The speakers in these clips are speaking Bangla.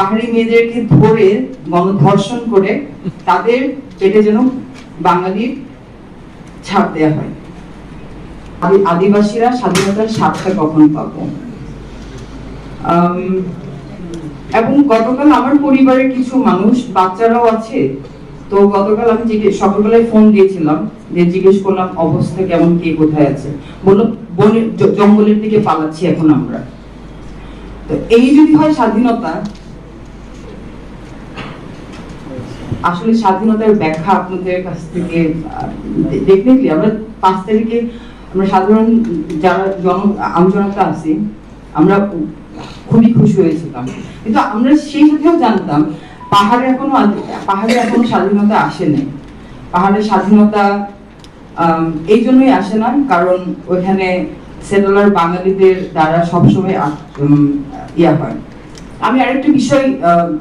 পাহাড়ি মেয়েদেরকে ধরে গণধর্ষণ করে তাদের পেটে যেন বাঙালির ছাপ দেওয়া হয়। আদি- আদিবাসীরা স্বাধীনতার স্বাদটা কখন পাবো? এবং গতকাল আমার পরিবারের কিছু মানুষ, বাচ্চারাও আছে। তো গতকাল আমি জিজ্ঞেস সকালবেলায় ফোন দিয়েছিলাম, যে জিজ্ঞেস করলাম, অবস্থা কেমন, কে কোথায় আছে? বলল বনের জঙ্গলের দিকে পালাচ্ছি এখন আমরা। তো এই যদি হয় স্বাধীনতা আসলে স্বাধীনতার ব্যাখ্যা আপনাদের কাছ থেকে ডেফিনেটলি আমরা পাঁচ তারিখে আমরা সাধারণ যারা জন, আমজনতা আছি, আমরা খুবই খুশি হয়েছিলাম। কিন্তু আমরা সেই সাথেও জানতাম, পাহাড়ে এখনও পাহাড়ে এখনও স্বাধীনতা আসে নাই। পাহাড়ের স্বাধীনতা এই জন্যই আসে না, কারণ ওইখানে সেটেলার বাঙালিদের দ্বারা সবসময় ইয়া হয়। আমি আরেকটা বিষয়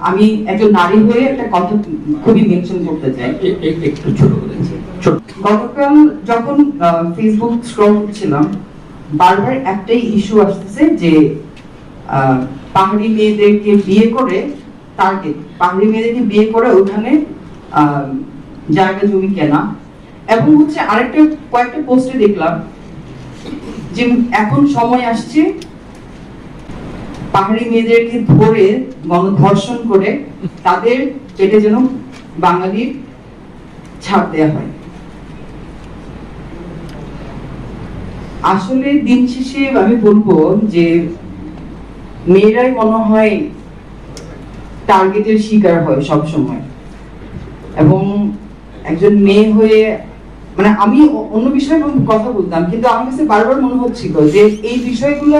আমি একজন নারী হয়ে একটা কথা খুবই মেনশন করতে চাই। একটু ছোট গতকাল যখন ফেসবুক স্ক্রল করছিলাম বারবার একটাই ইস্যু আসতেছে যে পাহাড়ি মেয়েদেরকে বিয়ে করে টার্গেট পাহাড়ি মেয়েদেরকে বিয়ে করে ওখানে আহ, জায়গা জমি কেনা। এবং হচ্ছে আরেকটা কয়েকটা পোস্টে দেখলাম যে এখন সময় আসছে পাহাড়ি মেয়েদেরকে ধরে গণধর্ষণ করে তাদের পেটে যেন বাঙালির ছাপ দেওয়া হয়। আসলে দিন শেষে আমি বলব যে মেয়েরাই মনে হয় টার্গেটের শিকার হয় সব সময় এবং একজন মেয়ে হয়ে মানে আমি অন্য বিষয়ে কথা বলতাম, কিন্তু আমার কাছে বারবার মনে হচ্ছিল যে এই বিষয়গুলো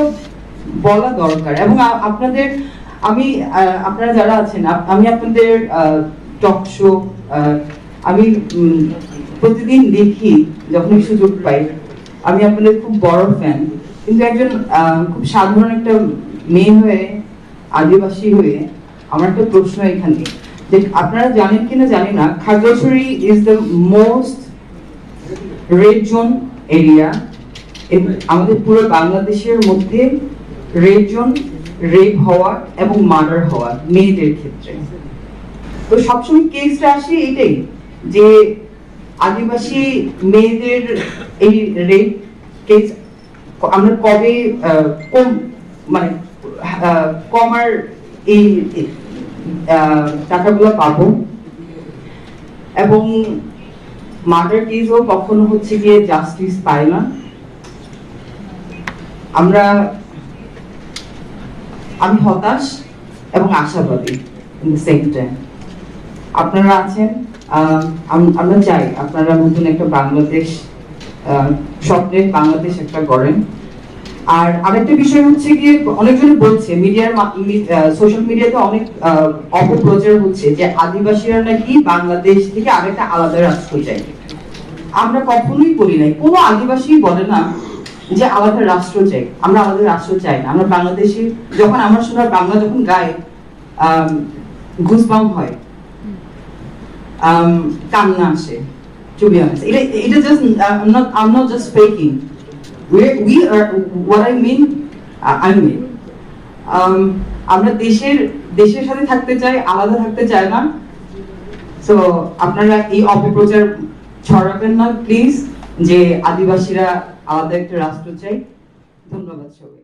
বলা দরকার। এবং আপনাদের, আমি আপনারা যারা আছেন আমি আপনাদের টক শো আমি প্রতিদিন দেখি যখন সুযোগ পাই। আমি আপনাদের খুব বড় ফ্যান কিন্তু একজন খুব সাধারণ একটা মেয়ে হয়ে, আদিবাসী হয়ে, আমার একটা প্রশ্ন এখানে। যে আপনারা জানেন কিনা জানি না, Khagrachari is the most red zone area আমাদের পুরো বাংলাদেশের মধ্যে রেড জোন রেপ হওয়া এবং মার্ডার হওয়া মেয়েদের ক্ষেত্রে। তো সবসময় কেসটা আসে এটাই, যে আদিবাসী মেয়েদের এই রেপ কেস আমরা কবে কম মানে কমার এই টাকাগুলো পাবো। এবং মার্ডার কেসও কখনো হচ্ছে গিয়ে জাস্টিস পায় না। আমরা আমি হতাশ এবং আশাবাদী ইন দ্য সেম টাইম আপনারা আছেন আমরা চাই আপনারা নতুন একটা বাংলাদেশ স্বপ্নের বাংলাদেশ একটা গড়েন। আর আরেকটা বিষয় হচ্ছে গিয়ে অনেকজন বলছে, মিডিয়ার সোশ্যাল মিডিয়াতে অনেক অপপ্রচার হচ্ছে যে আদিবাসীরা নাকি বাংলাদেশ থেকে আরেকটা আলাদা রাষ্ট্র চাই আমরা কখনোই বলি নাই, কোনো আদিবাসী বলে না যে আলাদা রাষ্ট্র চাই, আমরা আলাদা রাষ্ট্র চাই না। আমরা বাংলাদেশে, যখন আমরা শোনা বাংলা যখন গাই ঘুসবাম হয়। কান্না আসে আমরা দেশের দেশের সাথে থাকতে চাই, আলাদা থাকতে চাই না। সো আপনারা এই অপপ্রচার ছড়াবেন না প্লিজ যে আদিবাসীরা আলাদা একটা রাষ্ট্র চাই। ধন্যবাদ সবাই